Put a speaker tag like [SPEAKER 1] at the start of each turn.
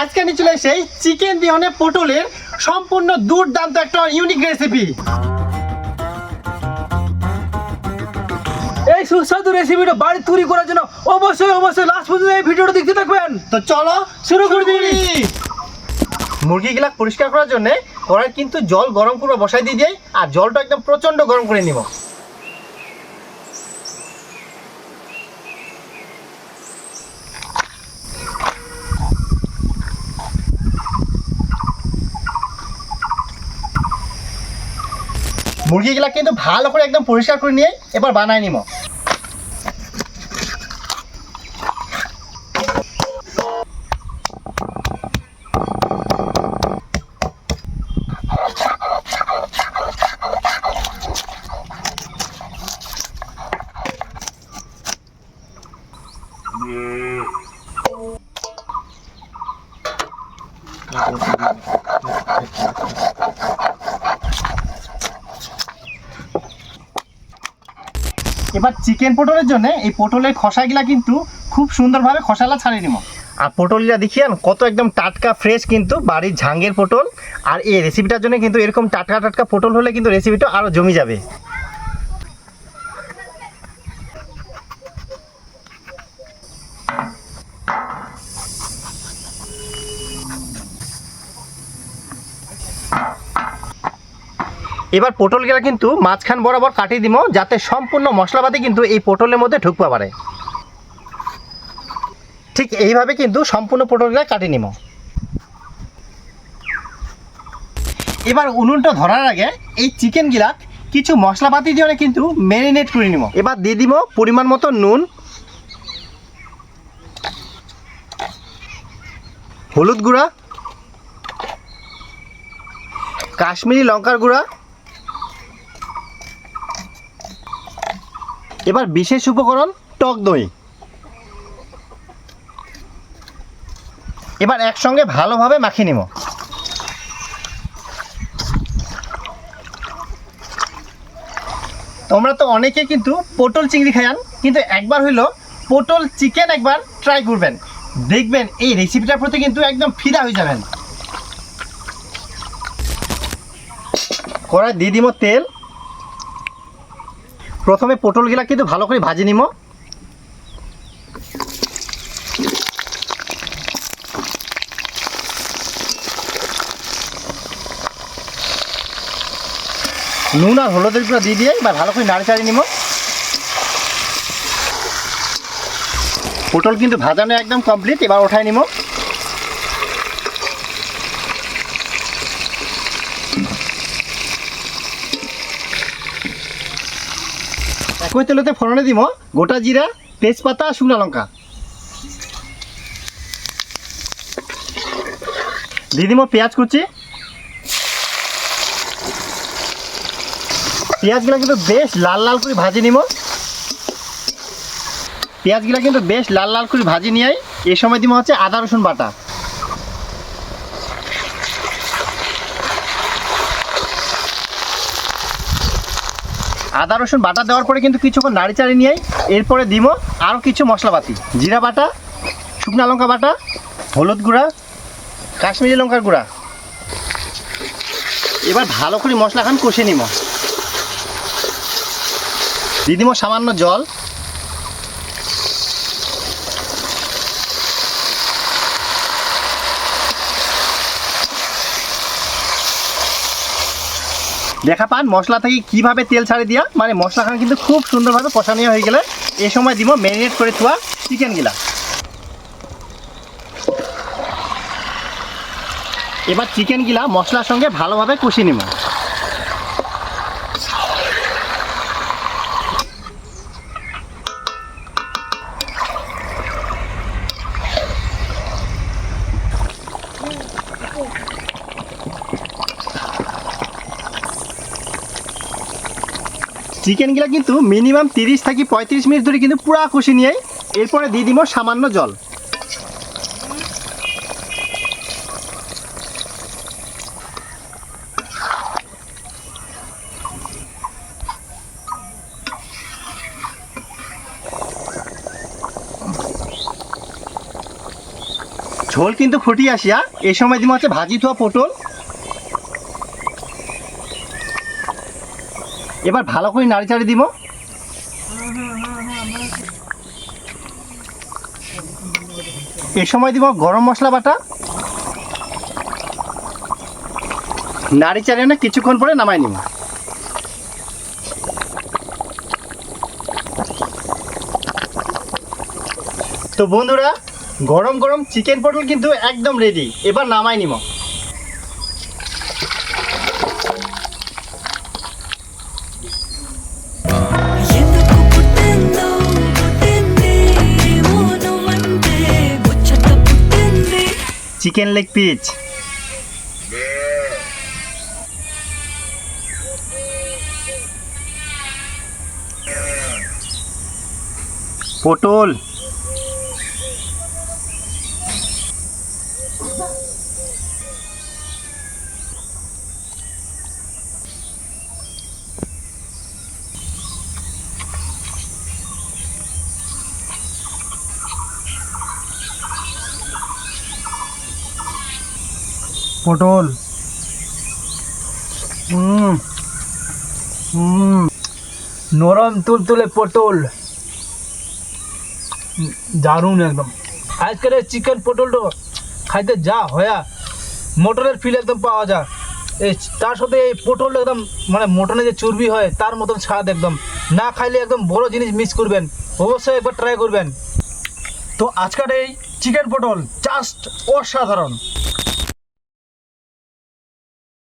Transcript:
[SPEAKER 1] আজকে আমি চলে এসে চিকেন বিহনে পটলের সম্পূর্ণ দুর্দান্ত একটা ইউনিক রেসিপি
[SPEAKER 2] এই সুস্বাদু রেসিপিটা বাড়ি তৈরি করার জন্য অবশ্যই অবশ্যই লাস্ট পর্যন্ত এই ভিডিওটা দেখতে থাকবেন।
[SPEAKER 1] তো চলো শুরু করে। দিই মুরগিগুলা পরিষ্কার করার জন্য কড়াই কিন্তু জল গরম করে বসাই দিয়ে আর জলটা একদম প্রচণ্ড গরম করে নিব। মুরগিগুলা কিন্তু ভালো করে একদম পরিষ্কার করে নিয়ে এবার বানাই নিব এবার চিকেন পটলের জন্য এই পটলের খসাগুলা কিন্তু খুব সুন্দরভাবে খসালা ছাড়িয়ে নিব। আর পটলটা দেখিয়ান, কত একদম টাটকা ফ্রেশ কিন্তু, বাড়ির ঝাঙ্গের পটল। আর এই রেসিপিটার জন্য কিন্তু এরকম টাটকা টাটকা পটল হলে কিন্তু রেসিপিটা আরও জমি যাবে। এবার পটলগুলা কিন্তু মাঝখান বরাবর কাটিয়ে দিব যাতে সম্পূর্ণ মশলাপাতি কিন্তু এই পটলের মধ্যে ঢুকতে পারে। ঠিক এইভাবে কিন্তু সম্পূর্ণ পটলগুলা কাটিয়ে নিব এবার উনুনটা ধরার আগে এই চিকেন চিকেনগুলা কিছু মশলাপাতি দিয়ে কিন্তু ম্যারিনেট করে নিব এবার দিয়ে দিব পরিমাণ মতো নুন, হলুদ গুঁড়া, কাশ্মীরি লঙ্কার গুঁড়া এবার বিশেষ উপকরণ টক দই। এবার একসঙ্গে ভালোভাবে মাখিয়ে নিব। তোমরা তো অনেকে কিন্তু পটল চিংড়ি খায়ান, কিন্তু একবার হইল পটল চিকেন একবার ট্রাই করবেন। দেখবেন এই রেসিপিটার প্রতি কিন্তু একদম ফিদা হয়ে যাবেন। কড়াই দিয়ে দিব তেল। প্রথমে পটলগুলা কিন্তু ভালো করে ভাজি নিব নুন আর হলুদের গুঁড়ো দিয়ে দিয়ে এবার ভালো করে নাড়ি চাড়িয়ে নিব পটল কিন্তু ভাজানো একদম কমপ্লিট এবার ওঠাই নিব একই তেলতে ফোড়নে দিব গোটা জিরা, তেজপাতা, শুকনো লঙ্কা। দিয়ে দিব পেঁয়াজ কুচি। পেঁয়াজগুলো কিন্তু বেশ লাল লাল করে ভাজি নিব পেঁয়াজগুলো কিন্তু বেশ লাল লাল করে ভাজি নিয়ে এই সময় দিব হচ্ছে আদা, রসুন বাটা। আদা, রসুন বাটা দেওয়ার পরে কিন্তু কিছুক্ষণ নাড়ি চাড়ি নিয়ে এরপরে দিব আরও কিছু মশলাপাতি। জিরা বাটা, শুকনা লঙ্কা বাটা, হলুদ গুঁড়া, কাশ্মীরি লঙ্কার গুঁড়া। এবার ভালো করে মশলা খান কষে নিব। দিয়ে দিব সামান্য জল। দেখা পান মশলা থেকে কীভাবে তেল ছাড়ে দিয়া মানে মশলাখান কিন্তু খুব সুন্দরভাবে কষানো হয়ে গেলে এ সময় দিব ম্যারিনেট করে থোয়া চিকেনগুলা এবার চিকেনগুলা মশলার সঙ্গে ভালোভাবে কষিয়ে নিব। চিকেনগুলা কিন্তু মিনিমাম তিরিশ থেকে পঁয়ত্রিশ মিনিট ধরে কিন্তু পুরা কষি নিয়ে এরপরে দিয়ে দিব সামান্য জল। ঝোল কিন্তু ফুটিয়ে আসিয়া এই সময় দিব হচ্ছে ভাজি থোয়া পটল। এবার ভালো করে নাড়ি চাড়ি দিব। এই সময় দিব গরম মশলা বাটা। নাড়ি চাড়িয়ে না কিছুক্ষণ পরে নামাই নিব। তো বন্ধুরা, গরম গরম চিকেন পটল কিন্তু একদম রেডি এবার নামাই নিব। চিকেন লেগ পিস পটল
[SPEAKER 2] পটল। নরম তুলতুলে পটল। দারুণ একদম। আজকের চিকেন পটলটা খাইতে যা হয়া, মটনের ফিল একদম পাওয়া যায়। এই তার সাথে এই পটল একদম মানে মটনে যে চর্বি হয়, তার মতন স্বাদ একদম। না খাইলে একদম বড় জিনিস মিস করবেন। অবশ্যই একবার ট্রাই করবেন। তো আজকের এই চিকেন পটল জাস্ট অসাধারণ।